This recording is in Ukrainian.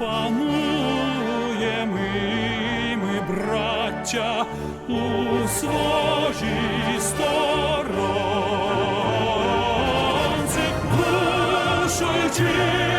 Запануємо ми, браття, у своїй сторонці, душою